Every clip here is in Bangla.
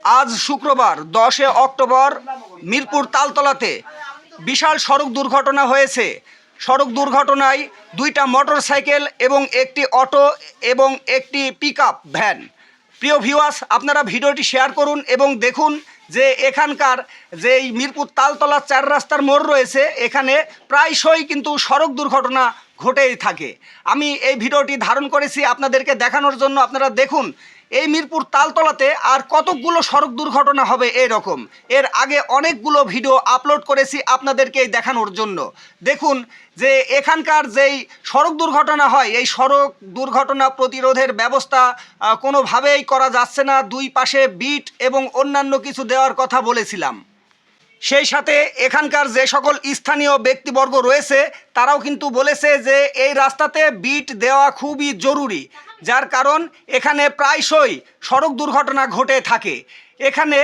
আজ শুক্রবার, দশে অক্টোবর, মিরপুর তালতলাতে বিশাল সড়ক দুর্ঘটনা হয়েছে। সড়ক দুর্ঘটনায় দুইটা মোটর সাইকেল এবং একটি অটো এবং একটি পিকআপ ভ্যান। প্রিয় ভিউয়ার্স, আপনারা ভিডিওটি শেয়ার করুন এবং দেখুন যে এখানকার যে এই মিরপুর তালতলা চার রাস্তার মোড় রয়েছে, এখানে প্রায়শই কিন্তু সড়ক দুর্ঘটনা ঘটেই থাকে। আমি এই ভিডিওটি ধারণ করেছি আপনাদেরকে দেখানোর জন্য। আপনারা দেখুন এই মিরপুর তালতলাতে আর কতকগুলো সড়ক দুর্ঘটনা হবে এরকম? এর আগে অনেকগুলো ভিডিও আপলোড করেছি আপনাদেরকে দেখানোর জন্য। দেখুন যে এখানকার যেই সড়ক দুর্ঘটনা হয়, এই সড়ক দুর্ঘটনা প্রতিরোধের ব্যবস্থা কোনোভাবেই করা যাচ্ছে না। দুই পাশে বিট এবং অন্যান্য কিছু দেওয়ার কথা বলেছিলাম। সেই সাথে এখানকার যে সকল স্থানীয় ব্যক্তিবর্গ রয়েছে, তারাও কিন্তু বলেছে যে এই রাস্তাতে বিট দেওয়া খুবই জরুরি। যার কারণ এখানে প্রায়শই সড়ক দুর্ঘটনা ঘটে থাকে। এখানে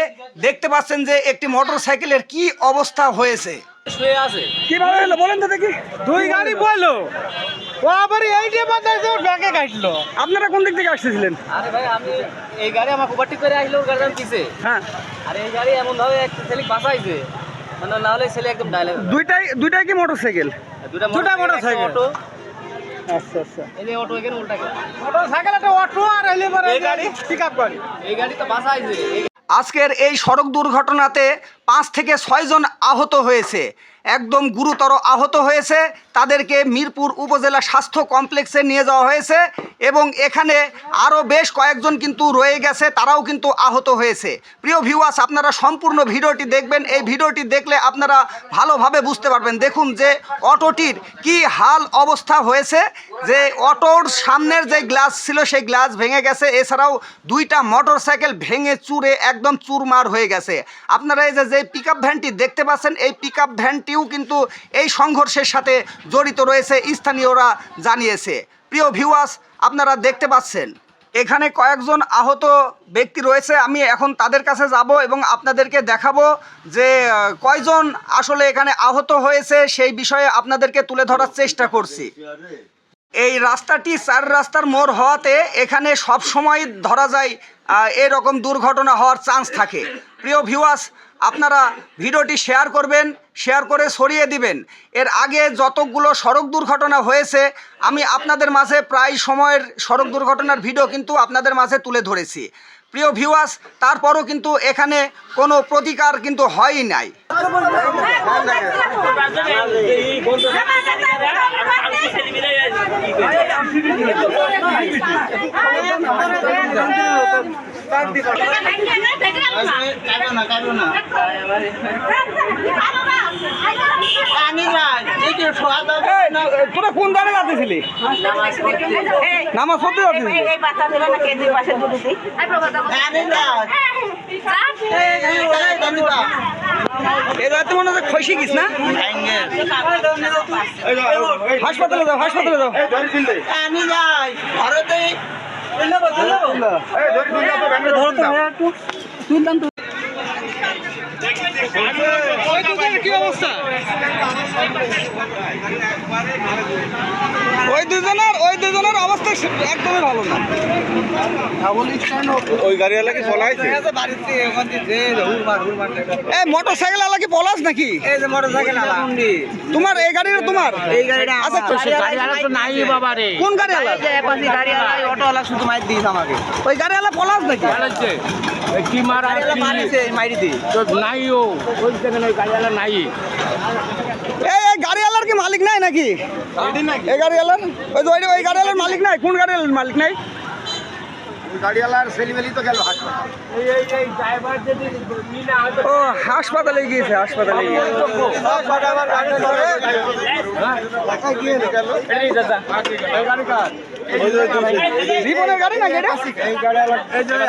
দেখতে পাচ্ছেন যে একটি মোটর সাইকেলের কি অবস্থা হয়েছে। কীভাবে হলো বলেন তো দেখি। দুই গাড়ি বলল ও আবার এই যে ওর ব্যাগে কাটলো। আপনারা কোন দিক থেকে আসতেছিলেন? আরে ভাই আমি এই গাড়ি আমার ওভারটেক করে আসলো ওর গাড়ি আমি পিছে। হ্যাঁ। আর এই গাড়ি এমন ভাবে একটা ছেলে বাঁচাইছে মানে না হলে ছেলে একদম ডাইলে দুইটাই দুইটাই কি মোটরসাইকেল? দুটা দুটা মোটরসাইকেল আচ্ছা আচ্ছা এই অটো এখানে উল্টা গেল। মোটর সাইকেল একটা অটো আর এলে পরে এই গাড়ি? পিকআপ গাড়ি এই গাড়ি তো বাসা আইছে আজকের এই সড়ক দুর্ঘটনাতে পাঁচ থেকে ছয়জন আহত হয়েছে একদম গুরুতর আহত হয়েছে। তাদেরকে মিরপুর উপজেলা স্বাস্থ্য কমপ্লেক্সে নিয়ে যাওয়া হয়েছে এবং এখানে আরও বেশ কয়েকজন কিন্তু রয়ে গেছে, তারাও কিন্তু আহত হয়েছে। প্রিয় ভিউয়ার্স আপনারা সম্পূর্ণ ভিডিওটি দেখবেন। এই ভিডিওটি দেখলে আপনারা ভালোভাবে বুঝতে পারবেন। দেখুন যে অটোটির কি হাল অবস্থা হয়েছে, যে অটোর সামনের যে গ্লাস ছিল, সেই গ্লাস ভেঙে গেছে। এছাড়াও দুইটা মোটর সাইকেল ভেঙে চুরে একদম চুরমার হয়ে গেছে। আপনারা এই যে পিক ভ্যানটি দেখতে পাচ্ছেন, এই পিক ভ্যানটিও কিন্তু এই সংঘর্ষের সাথে জড়িত রয়েছে, স্থানীয়রা জানিয়েছে। প্রিয় ভিউয়ার্স আপনারা দেখতে পাচ্ছেন, এখানে কয়েকজন আহত ব্যক্তি রয়েছে, আমি এখন তাদের কাছে যাব এবং আপনাদেরকে দেখাবো যে কয়জন আসলে এখানে আহত হয়েছে, সেই বিষয়ে আপনাদেরকে তুলে ধরার চেষ্টা করছি। এই রাস্তাটি চার রাস্তার মোড় হওয়াতে এখানে সব সময় ধরা যায় এরকম দুর্ঘটনা হওয়ার চান্স থাকে। প্রিয় ভিউয়ার্স আপনারা ভিডিওটি শেয়ার করবেন শেয়ার করে ছড়িয়ে দিবেন। এর আগে যতগুলো সড়ক দুর্ঘটনা হয়েছে, আমি আপনাদের মাঝে প্রায় সময়ের সড়ক দুর্ঘটনার ভিডিও কিন্তু আপনাদের মাঝে তুলে ধরেছি। প্রিয় ভিউয়ার্স তারপরও কিন্তু এখানে কোনো প্রতিকার কিন্তু হয়ই নাই। তোরা কোন দাঁড়ে যাচ্ছিলি নামাজ পড়তে যাচ্ছিলি বাচ্চা দিবে না? কেজি পাশে দুটো দিই এই রাতে মনে হচ্ছে খসি গিস তো হাসপাতালে একটু তুললাম যাও কি অবস্থা ওই দুজনের ওই দুজনের অবস্থা একদমই ভালো না। এই মোটর সাইকেল নাকি? এই যে মোটর সাইকেল তোমার এই গাড়িটা তোমার? এই গাড়িটা আচ্ছা, আমার তো নাই বাবা রে কোন গাড়ি আলা এপাশে অটো শুধু মাইর আমাকে। ওই গাড়ি আলা পলাশ নাকি কি মারা মারিছে তো নাই ও। ওই দেখেন ওই গাড়িওয়ালা নাই? এই এই গাড়ি আলার কি মালিক নাই নাকি? এই গাড়ি আলার ওই যে ওই- ওই গাড়ি আলার মালিক নাই? মালিক নাই ও হাসপাতালে গিয়েছে হাসপাতালে গাড়ি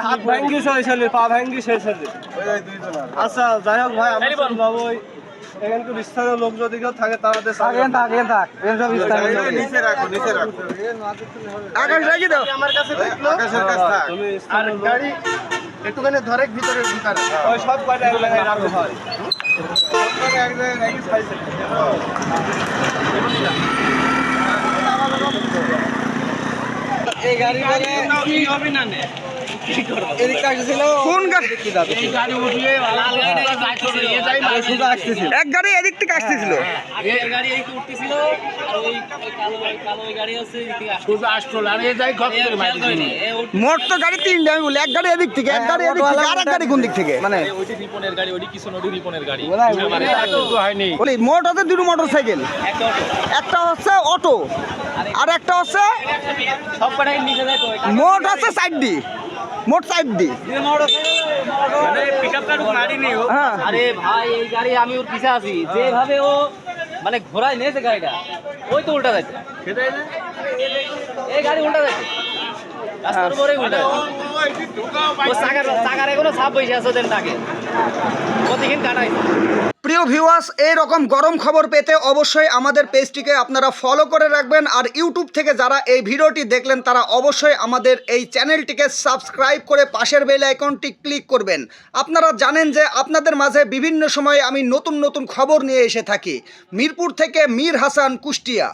হাত পা আচ্ছা যাই হোক ভাই আমি বাবু এখানকার স্থানীয় লোক যদি কেউ থাকে তাদের থাকেন থাকেন থাক। এসব স্থানীয় নিচে রাখো নিচে রাখো। আকাশ রাখি দাও আমার কাছে দেখল। আকাশের কাছে তুমি আর গাড়ি একটুখানি ধরে ভিতরে ভিতরে ওই সব কয়টা এক জায়গায় রাখো। হয় এক জায়গায় রাখি সাইজে এই গাড়ি বলে কি হবে না? কোন গাড়ি? এক গাড়ি এদিক থেকে আসতেছিল। মোট তো গাড়ি তিনটে আমি বলি এক গাড়ি এদিক থেকে এক গাড়ি এদিক থেকে আর এক গাড়ি কোন দিক থেকে? মানে বলি মোট হচ্ছে দুটো মোটর সাইকেল একটা হচ্ছে অটো আর একটা হচ্ছে মোট হচ্ছে সাইড ডি মোট সাইড ডি হ্যাঁ। আরে ভাই এই গাড়ি আমি ওর পিছে আছি। যেভাবে ও মানে ঘোরায় নিয়েছে গাড়িটা ওই তো উল্টা যাচ্ছে। এই গাড়ি উল্টা যাচ্ছে। রাস্তার উপরে উল্টা ও বসে আছে ওদের প্রতিদিন প্রিয় ভিউয়ার্স এই রকম গরম খবর পেতে অবশ্যই আমাদের পেজটিকে আপনারা ফলো করে রাখবেন আর ইউটিউব থেকে যারা এই ভিডিওটি দেখলেন তারা অবশ্যই আমাদের এই চ্যানেলটিকে সাবস্ক্রাইব করে পাশের বেল আইকনটি ক্লিক করবেন। আপনারা জানেন যে আপনাদের মাঝে বিভিন্ন সময়ে আমি নতুন নতুন খবর নিয়ে এসে থাকি। মিরপুর থেকে মীর হাসান কুষ্টিয়া।